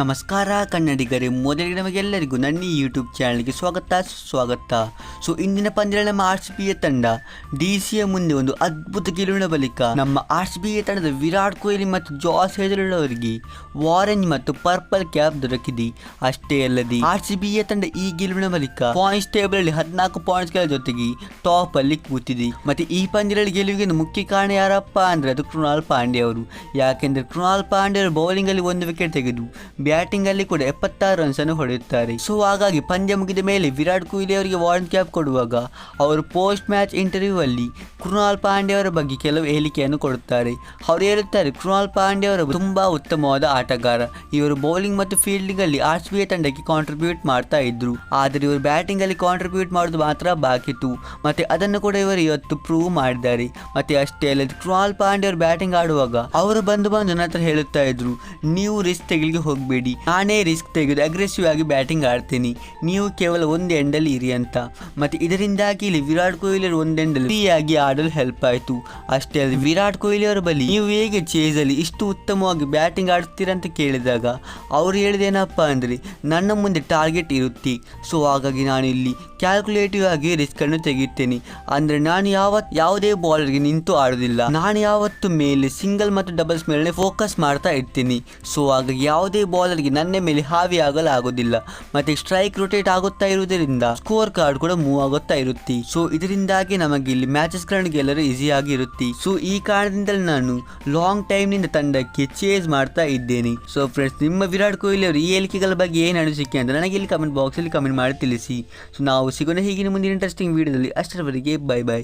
ನಮಸ್ಕಾರ ಕನ್ನಡಿಗರೇ, ಮೊದಲಿಗೆ ನಮಗೆಲ್ಲರಿಗೂ ನನ್ನ ಈ ಯೂಟ್ಯೂಬ್ ಚಾನಲ್ಗೆ ಸ್ವಾಗತ ಸ್ವಾಗತ ಸೊ, ಇಂದಿನ ಪಂದ್ಯ ನಮ್ಮ ಆರ್ ಸಿ ಬಿಯ ತಂಡ ಡಿ ಸಿಯ ಮುಂದೆ ಒಂದು ಅದ್ಭುತ ಗೆಲುವಿನ ಬಳಿಕ ನಮ್ಮ ಆರ್ ಸಿ ಬಿಯ ತಂಡದ ವಿರಾಟ್ ಕೊಹ್ಲಿ ಮತ್ತು ಜಾಸ್ ಹೇಜಲ್ ಅವರಿಗೆ ಆರೆಂಜ್ ಮತ್ತು ಪರ್ಪಲ್ ಕ್ಯಾಪ್ ದೊರಕಿದೆ. ಅಷ್ಟೇ ಅಲ್ಲದೆ, ಆರ್ ಸಿ ಬಿಯ ತಂಡ ಈ ಗೆಲುವಿನ ಬಳಿಕ ಪಾಯಿಂಟ್ಸ್ ಟೇಬಲ್ ಅಲ್ಲಿ ಹದಿನಾಲ್ಕು ಪಾಯಿಂಟ್ಸ್ಗಳ ಜೊತೆಗೆ ಟಾಪ್ ಅಲ್ಲಿ ಕೂತಿದೆ. ಮತ್ತೆ ಈ ಪಂದ್ಯದಲ್ಲಿ ಗೆಲುವಿಗೆ ಮುಖ್ಯ ಕಾರಣ ಯಾರಪ್ಪ ಅಂದ್ರೆ ಅದು ಕೃಣಾಲ್ ಪಾಂಡೆ ಅವರು. ಯಾಕೆಂದ್ರೆ ಕೃಣಾಲ್ ಪಾಂಡೆ ಅವರು ಬೌಲಿಂಗ್ ಅಲ್ಲಿ ಒಂದು ವಿಕೆಟ್ ತೆಗೆದು ಬ್ಯಾಟಿಂಗ್ ಅಲ್ಲಿ ಕೂಡ ಎಪ್ಪತ್ತಾರು ರನ್ಸ್ ಅನ್ನು ಹೊಡೆಯುತ್ತಾರೆ. ಸೊ, ಹಾಗಾಗಿ ಪಂದ್ಯ ಮುಗಿದ ಮೇಲೆ ವಿರಾಟ್ ಕೊಹ್ಲಿ ಅವರಿಗೆ ವಾರ್ನ್ ಕ್ಯಾಪ್ ಕೊಡುವಾಗ, ಅವರು ಪೋಸ್ಟ್ ಮ್ಯಾಚ್ ಇಂಟರ್ವ್ಯೂ ಅಲ್ಲಿ ಕೃಣಾಲ್ ಪಾಂಡೆ ಅವರ ಬಗ್ಗೆ ಕೆಲವು ಹೇಳಿಕೆಯನ್ನು ಕೊಡುತ್ತಾರೆ. ಅವರು ಹೇಳುತ್ತಾರೆ, ಕೃಣಾಲ್ ಅವರು ತುಂಬಾ ಉತ್ತಮವಾದ ಆಟಗಾರ. ಇವರು ಬೌಲಿಂಗ್ ಮತ್ತು ಫೀಲ್ಡಿಂಗ್ ಅಲ್ಲಿ ಆರ್ ಸಿ ಬಿ ತಂಡಕ್ಕೆ ಕಾಂಟ್ರಿಬ್ಯೂಟ್ ಮಾಡ್ತಾ ಇದ್ರು. ಆದರೆ ಇವರು ಬ್ಯಾಟಿಂಗ್ ಅಲ್ಲಿ ಕಾಂಟ್ರಿಬ್ಯೂಟ್ ಮಾಡೋದು ಮಾತ್ರ ಬಾಕಿತ್ತು. ಮತ್ತೆ ಅದನ್ನು ಕೂಡ ಇವರು ಇವತ್ತು ಪ್ರೂವ್ ಮಾಡಿದ್ದಾರೆ. ಮತ್ತೆ ಅಷ್ಟೇ ಅಲ್ಲದೆ ಕೃಣಾಲ್ ಪಾಂಡೆ ಅವರು ಬ್ಯಾಟಿಂಗ್ ಆಡುವಾಗ ಅವರು ಬಂದು ಬಂದು ನನ್ನ ಹತ್ರ ಹೇಳುತ್ತಾ ಇದ್ರು, ನೀವು ರಿಸ್ಕ್ ತೆಗಿಲಿಕ್ಕೆ ಹೋಗಬೇಡಿ. ನಾನೇ ರಿಸ್ಕ್ ತೆಗೆದು ಅಗ್ರೆಸಿವ್ ಆಗಿ ಬ್ಯಾಟಿಂಗ್ ಆಡ್ತೀನಿ. ನೀವು ಕೇವಲ ಒಂದು ಎಂಡಲ್ಲಿ ಇರಿ ಅಂತ. ಮತ್ತೆ ಇದರಿಂದಾಗಿ ಇಲ್ಲಿ ವಿರಾಟ್ ಕೊಹ್ಲಿ ಒಂದು ಎಂಡಲ್ಲಿ ಫ್ರೀ ಆಗಿ ಆಡಲು ಹೆಲ್ಪ್ ಆಯಿತು. ಅಷ್ಟೇ ಅಲ್ಲಿ, ವಿರಾಟ್ ಕೊಹ್ಲಿ ಅವರ ಬಳಿ ನೀವು ಹೇಗೆ ಚೇಸ್ ಅಲ್ಲಿ ಇಷ್ಟು ಉತ್ತಮವಾಗಿ ಬ್ಯಾಟಿಂಗ್ ಆಡ್ತೀರಾ ಅಂತ ಕೇಳಿದಾಗ ಅವ್ರು ಹೇಳಿದೇನಪ್ಪ ಅಂದರೆ, ನನ್ನ ಮುಂದೆ ಟಾರ್ಗೆಟ್ ಇರುತ್ತೆ. ಸೊ ಹಾಗಾಗಿ ನಾನು ಇಲ್ಲಿ ಕ್ಯಾಲ್ಕುಲೇಟಿವ್ ಆಗಿ ರಿಸ್ಕನ್ನು ತೆಗೆಯುತ್ತೇನೆ. ಅಂದರೆ ನಾನು ಯಾವತ್ತು ಯಾವುದೇ ಬಾಲರ್ಗೆ ನಿಂತು ಆಡೋದಿಲ್ಲ ನಾನು ಯಾವತ್ತು ಮೇಲೆ ಸಿಂಗಲ್ ಮತ್ತು ಡಬಲ್ಸ್ ಮೇಲೆ ಫೋಕಸ್ ಮಾಡ್ತಾ ಇರ್ತೀನಿ. ಸೊ ಹಾಗಾಗಿ ಯಾವುದೇ ಬಾಲರ್ಗೆ ನನ್ನ ಮೇಲೆ ಹಾವಿ ಆಗಲು ಆಗೋದಿಲ್ಲ ಮತ್ತೆ ಸ್ಟ್ರೈಕ್ ರೊಟೇಟ್ ಆಗುತ್ತಾ ಇರುವುದರಿಂದ ಸ್ಕೋರ್ ಕಾರ್ಡ್ ಕೂಡ ಮೂವ್ ಆಗುತ್ತಾ ಇರುತ್ತೆ. ಸೊ ಇದರಿಂದಾಗಿ ನಮಗೆ ಇಲ್ಲಿ ಮ್ಯಾಚಸ್ ಗಳನ್ನು ಎಲ್ಲರೂ ಈಸಿ ಇರುತ್ತೆ. ಸೊ ಈ ಕಾರಣದಿಂದಲೇ ನಾನು ಲಾಂಗ್ ಟೈಮ್ನಿಂದ ತಂಡಕ್ಕೆ ಚೇಸ್ ಮಾಡ್ತಾ ಇದ್ದೇನೆ. ಸೊ ಫ್ರೆಂಡ್ಸ್ ನಿಮ್ಮ ವಿರಾಟ್ ಕೊಹ್ಲಿ ಅವರು ಈ ಹೇಳಿಕೆಗಳ ಬಗ್ಗೆ ಏನು ಅನಿಸಿಕೆ ಅಂತ ನನಗೆ ಇಲ್ಲಿ ಕಮೆಂಟ್ ಬಾಕ್ಸಲ್ಲಿ ಕಮೆಂಟ್ ಮಾಡಿ ತಿಳಿಸಿ. ಸೊ ನಾವು ಸಿಗೋಣ ಹೀಗಿನ ಮುಂದಿನ ಇಂಟ್ರೆಸ್ಟಿಂಗ್ ವಿಡಿಯೋದಲ್ಲಿ ಅಷ್ಟರವರೆಗೆ ಬೈ ಬೈ